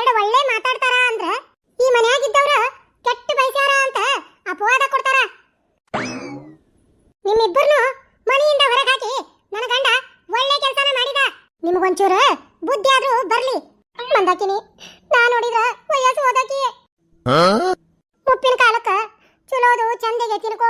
ಎರಡು ಒಳ್ಳೆ ಮಾತಾಡ್ತಾರ ಅಂದ್ರ ಈ ಮನೆಯಾಗಿದ್ದವ್ರ ಕೆಟ್ಟ ಬಯಸ್ಯಾರ ಅಂತ ಅಪವಾದ ಕೊಡ್ತಾರ. ನಿಮ್ಮಿಬ್ಬರನ್ನು ಮನೆಯಿಂದ ಹೊರಗಾಕಿ ನನ್ನ ಗಂಡ ಒಳ್ಳೆ ಕೆಲಸನ ಮಾಡಿದ. ನಿಮಗೊಂಚೂರ ಬುದ್ಧಿ ಆದ್ರೂ ಬರ್ಲಿ. ಮಂದಾಕಿನಿ ನಾ ನೋಡಿದ್ರ ವಯಸ್ಸು ಓದಕಿ ಮುಪ್ಪಿನ ಕಾಲಕ್ಕ ಚಲೋದು ಚಂದಗೆ ತಿನ್ಕೋಂತ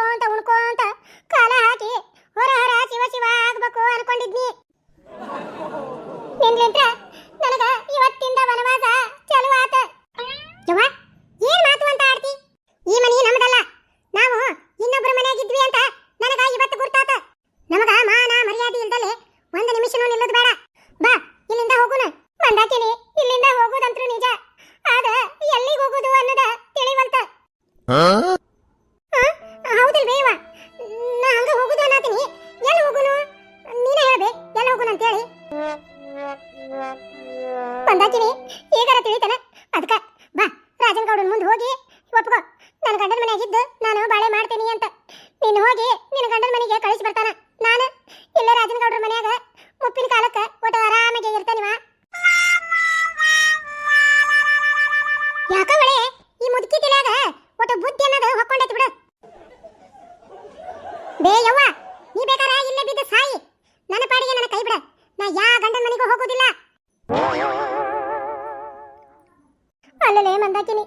ಗಂಡನ ಹೋಗುವುದಿಲ್ಲ. ಅಲ್ಲಲೇ ಮಂದಾಕಿನಿ,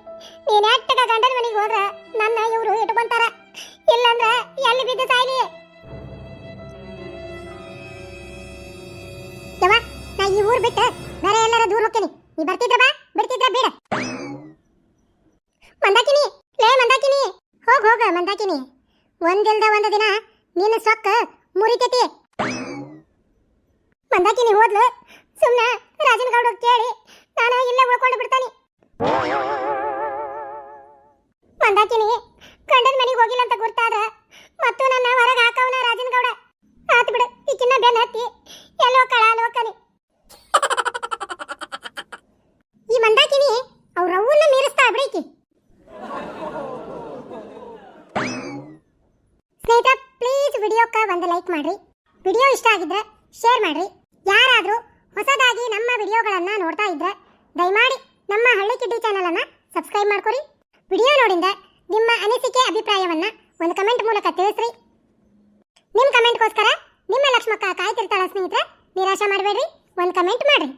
ನೀನ್ ಎಟ್ಟಗ ಗಂಡನ ಮನೆಗೆ ಹೋದ್ರೆ ನನ್ನ ಇವರು ಇಟ್ಕೊಂತಾರ ಇಲ್ಲಂದ್ರ ಎಲ್ಲಿ ಬಿದ್ದು ಸಾಯ್ಲಿ ನಾ ಈ ಊರ್ ಬಿಟ್ಟು ಬೇರೆ ಎಲ್ಲಾರ ದೂರ ಹೋಗ್ತೀನಿ. ನೀ ಬರ್ತಿದ್ರ ಬಾ, ಬಿಡ್ತಿದ್ರ ಬೇಡ. ಮಂದಾಕಿನಿ, ಲೇ ಮಂದಾಕಿನಿ, ಹೋಗ್ ಹೋಗ ಮಂದಾಕಿನಿ. ಒಂದಿಲ್ದ ಒಂದು ದಿನ ನಿನ್ನ ಸೊಕ್ಕ ಮುರಿತೈತಿ. ಮಂದಾಕಿನಿ ಹೋದ್ಲು? ಸುಮ್ನೆ ರಾಜನ ಗೌಡ ಕೇಳಿ. ನಾನು ಇಲ್ಲೇ ಉಳ್ಕೊಂಡು ಬಿಡ್ತಾನೆ. ಬಂದಾಕಿನಿ ಗಂಡನ ಮನೆಗೆ ಹೋಗಿಲ್ಲ ಅಂತ ಗುರ್ತಾದ ಮತ್ತು ನನ್ನ ಹೊರಗೆ ಹಾಕವನ ರಾಜನ ಗೌಡ. ಬಿಡು ಬಿಡು, ಈಕಿನ್ನ ಬೆನ್ನ ಹತ್ತಿ, ಎಲ್ಲೋ ಕಳ ಲೋಕನಿ ಈ ಮಂದಾಕಿನಿ, ಅವ್ರ ಅವ್ವನ್ನ ಮೀರಿಸ್ತಾ ಬಿಡೈಕಿ ಸ್ನೇಹಿತರೆ ಪ್ಲೀಸ್ ವಿಡಿಯೋಕ್ಕೆ ಒಂದು ಲೈಕ್ ಮಾಡ್ರಿ. ವಿಡಿಯೋ ಇಷ್ಟ ಆಗಿದ್ರೆ ಶೇರ್ ಮಾಡ್ರಿ. ಯಾರಾದರೂ ಹೊಸದಾಗಿ ನಮ್ಮ ವಿಡಿಯೋಗಳನ್ನು ನೋಡ್ತಾ ಇದ್ರೆ ದಯಮಾಡಿ ನಮ್ಮ ಹಳ್ಳಿ ಕಿಡ್ಡಿ ಚಾನಲನ್ನು ಸಬ್ಸ್ಕ್ರೈಬ್ ಮಾಡ್ಕೊರಿ. ವಿಡಿಯೋ ನೋಡಿಂದ ನಿಮ್ಮ ಅನಿಸಿಕೆ, ಅಭಿಪ್ರಾಯವನ್ನು ಒಂದು ಕಮೆಂಟ್ ಮೂಲಕ ತಿಳಿಸ್ರಿ. ನಿಮ್ಮ ಕಮೆಂಟ್ಗೋಸ್ಕರ ನಿಮ್ಮ ಲಕ್ಷ್ಮಕ್ಕ ಕಾಯ್ತಿರ್ತಾಳ ಸ್ನೇಹಿತರೆ, ನಿರಾಶೆ ಮಾಡಬೇಡ್ರಿ, ಒಂದು ಕಮೆಂಟ್ ಮಾಡ್ರಿ.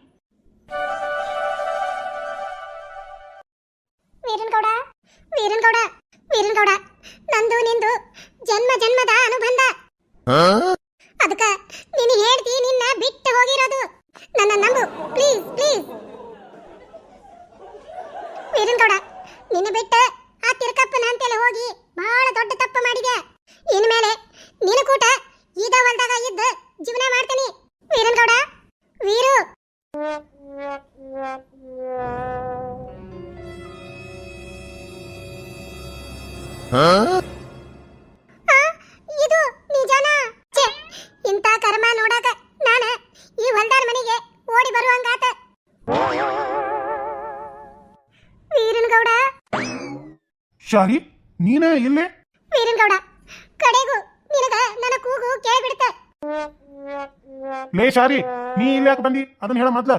ವೀರನ್ ವೀರನ್ಗೌಡ ವೀರನ್ ಗೌಡ ವೀರನ್ ಗೌಡ ನಂದು ನಿಂದು ಜನ್ಮ ಜನ್ಮದ ಅನುಬಂಧ. ಶಾರಿ ನೀನ ಇಲ್ಲೇ ವೀರನ್ಗೌಡ ಕಡೆಗೂ ನಿನಗ ನನ್ನ ಕೂಗು ಕೇಳಿಬಿಡುತ್ತೆ. ಲೇ ಶಾರಿ ನೀ ಇಲ್ಲಿ ಯಾಕೆ ಬಂದಿ? ಅದನ್ನ ಹೇಳ ಮೊದ್ಲ.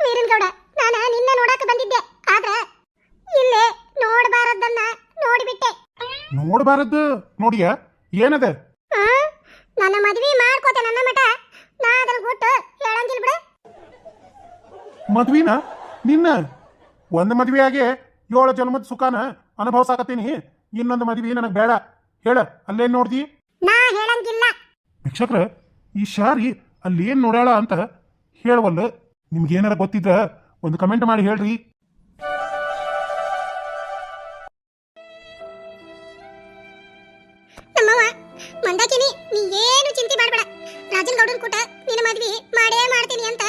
ವೀರನ್ಗೌಡ ನಾನು ನಾನ ನಿನ್ನ ನೋಡಕ್ಕೆ ಬಂದಿದ್ದೆ ಆದ್ರೆ ಇಲ್ಲೇ ನೋಡಬಾರದನ್ನ ನೋಡಿಬಿಟ್ಟೆ. ನೋಡಬಾರದ್ದು? ನೋಡಿಯ? ಏನದ? ನನ್ನ ಮದ್ವಿ ಮಾಡ್ಕೋತೆ ನನ್ನ ಮಠ. ನಾ ಅದ್ರ ಬಿಟ್ಟು ಹೇಳಂಗಿಲ್ಲ ಬಿಡು. ಮದ್ವಿನ? ನಿನ್ನ? ಒಂದು ಮದ್ವೆ ಆಗಿ ಏಳು ಜನ್ಮದ ಸುಖಾನ? ಅನುಭವಿಸಾಕತ್ತೀನಿ ಇನ್ನೊಂದು ಮದುವೆ ನನಗೆ ಬೇಡ. ಹೇಳ ಅಲ್ಲೇನ್ ನೋಡ್ದಿ? ನಾ ಹೇಳಂಗಿಲ್ಲ. ವೀಕ್ಷಕ್ರ ಈ ಶಾರಿ ಅಲ್ಲಿ ಏನ್ ನೋಡ್ಯಾಳ ಅಂತ ಹೇಳವಲ್ಲ. ನಿಮ್ಗೇನಾರ ಗೊತ್ತಿದ್ರ ಒಂದು ಕಮೆಂಟ್ ಮಾಡಿ ಹೇಳ್ರಿ. ನಮ್ಮವ್ವ ಮಂದಾಕಿನಿ ನೀ ಏನು ಚಿಂತೆ ಮಾಡಬೇಡ. ರಾಜನ್ ಗೌಡನ್ ಕೂಟ ನಿನ್ನ ಮದ್ವಿ ಮಾಡೇ ಮಾಡ್ತೀನಿ ಅಂತ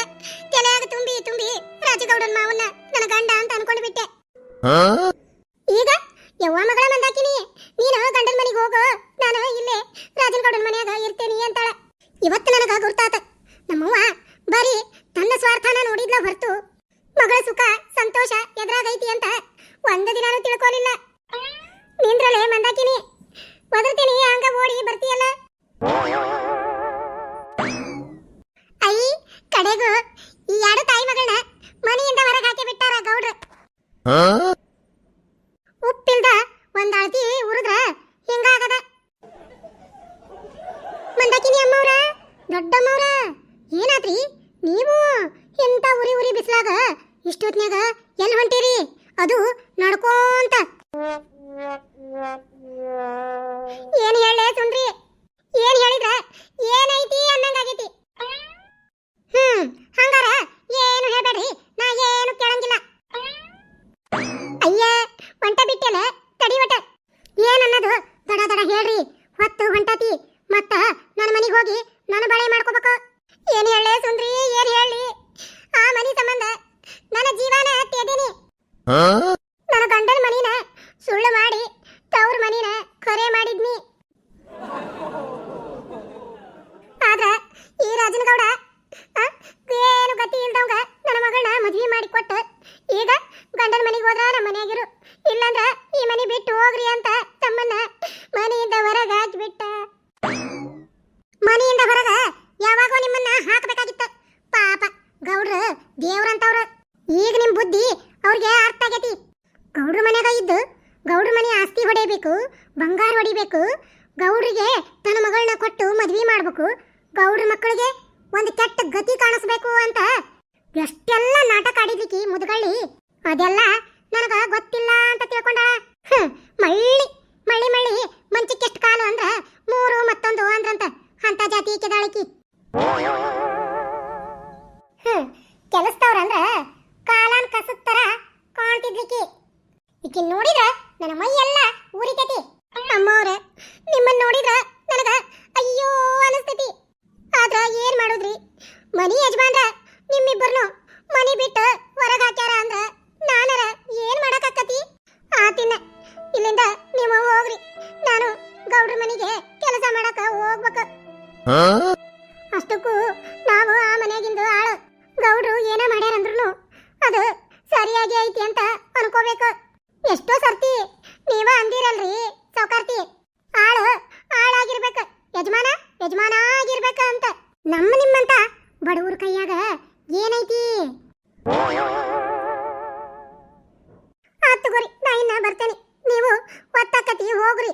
ತಲೆಯಾಗ ತುಂಬಿ ತುಂಬಿ ರಾಜಗೌಡನ್ ಮಾವನ್ನ ನನ್ನ ಗಂಡ ಅಂತ ಅನ್ಕೊಂಡು ಬಿಟ್ಟೆ. ಇವತ್ತು ರೀ ನೀವು ಎಂತ ಉರಿ ಉರಿ ಬಿಸಿಲಾಗ ಇಷ್ಟೊತ್ನ್ಯಾಗ ಎಲ್ಲಿ ಹೊಂಟಿರಿ? ಅದು ನಡ್ಕೋಂತ ಏನ್ ಹೇಳ ಸುಂದ್ರಿ? ಏನ್ ಹೇಳಿದ್ರ? ಏನೈತಿ ಅನ್ನಂಗಾಗೈತಿ. ಹ್ಮ್, ಹಂಗಾರ ಏನು ಹೇಳ್ಬೇಡ ನನ್ನ ಗಂಡನ ಮನಿನ ಸುಳ್ಳು ಮಾಡಿ ತವ್ರ ಮನಿನ ಖರೆ ಮಾಡಿದ್ನಿ ಆದ್ರ ಈ ರಾಜನಗೌಡ ಆ, ಏನು ಗತಿ ಇಲ್ದವಂಗ ನನ್ನ ಮಗಳನ್ನ ಮದ್ವಿ ಮಾಡಿ ಕೊಟ್ಟ ಈಗ ಗಂಡನ ಮನೆಗೆ ಹೋದ್ರ ನಮ್ಮ ಮನೆಯಾಗಿರು ಇಲ್ಲಂದ್ರ ಈ ಮನೆ ಬಿಟ್ಟು ಹೋಗ್ರಿ ಅಂತ ತಮ್ಮನ್ನ ಮನೆಯಿಂದ ಹೊರಗೆ ಹಾಕಿಬಿಟ್ಟ ಮನೆಯಿಂದ ಹೊರಗ ಯಾವಾಗೋ ನಿಮ್ಮನ್ನ ಹಾಕಬೇಕಾಗಿತ್ತು ಪಾಪ ಗೌಡ್ರು ದೇವ್ರಂತವ್ರು ಈಗ ನಿಮ್ ಬುದ್ಧಿ ಅವ್ರಿಗೆ ಅರ್ಥ ಆಗೈತಿ ಗೌಡ್ರ ಮನ್ಯಾಗ ಇದ್ದು ಗೌಡ್ರ ಮನೆ ಆಸ್ತಿ ಹೊಡಿಬೇಕು ಬಂಗಾರ ಹೊಡಿಬೇಕು ಗೌಡ್ರಿಗೆ ತನ್ನ ಮಗಳನ್ನ ಕೊಟ್ಟು ಮದ್ವೆ ಮಾಡ್ಬೇಕು. ಗೌಡ್ರ ಮಕ್ಕಳಿಗೆ ಒಂದು ಕೆಟ್ಟ ಗತಿ ಕಾಣಿಸ್ಬೇಕು ಅಂತ. ಎಷ್ಟೆಲ್ಲ ನಾಟಕ ಆಡಿದ್ಲಿಕ್ಕಿ ಮುದುಗಳ್ಳಿ. ಅದೆಲ್ಲ ನನಗ ಗೊತ್ತಿಲ್ಲ ಅಂತ ತಿಳ್ಕೊಂಡ. ಮಳ್ಳಿ ಮಳ್ಳಿ ಮಳ್ಳಿ. ಮಂಚಕ್ಕೆ ಎಷ್ಟು ಕಾಲು ಅಂದ್ರೆ ಮೂರು ಮತ್ತೊಂದು ಅಂದ್ರಂತ. ಅಂತ ಜಾತಿ ಕೆದಾಳಿಕಿ. ಮಾಡೋದ್ರಿ? ಮನಿ ಯಜಮಾನ್ರ ನಿಮ್ಮಿಬ್ಬರನ್ನು ಮನಿ ಬಿಟ್ಟು ಹೊರಗೆ ಹಾಕ್ಯಾರ ಅಂದ್ರ ನಾನರ ಏನ್ ಆ ಆತಿನ ಇಲ್ಲಿಂದ ನೀವು ಹೋಗ್ರಿ. ನಾನು ಗೌಡ್ರ ಮನೆಗೆ ಕೆಲಸ ಮಾಡಕ ಹೋಗ್ಬೇಕು. ಅಷ್ಟಕ್ಕೂ ನಾವು ಆ ಮನೆಗಿಂದು ಆಳು. ಗೌಡ್ರು ಏನ ಮಾಡ್ಯಾರಂದ್ರು ಅದು ಸರಿಯಾಗಿ ಐತಿ ಅಂತ ಅನ್ಕೋಬೇಕು. ಎಷ್ಟೋ ಸರ್ತಿ ನೀವ ಅಂದಿರಲ್ರಿ ಸೌಕಾರ್ತಿ. ಆಳು ಆಳಾಗಿರ್ಬೇಕು. ಯಜಮಾನ ಯಜಮಾನ ಆಗಿರ್ಬೇಕು ಅಂತ. ನಮ್ಮ ನಿಮ್ಮಂತ ಬಡವ್ರ ಕೈಯಾಗ ಏನೈತಿ? ಆತ್ ತಗೋರಿ ನಾ ಇನ್ನ ಬರ್ತೇನೆ. ನೀವು ಒತ್ತಕತಿ ಹೋಗ್ರಿ.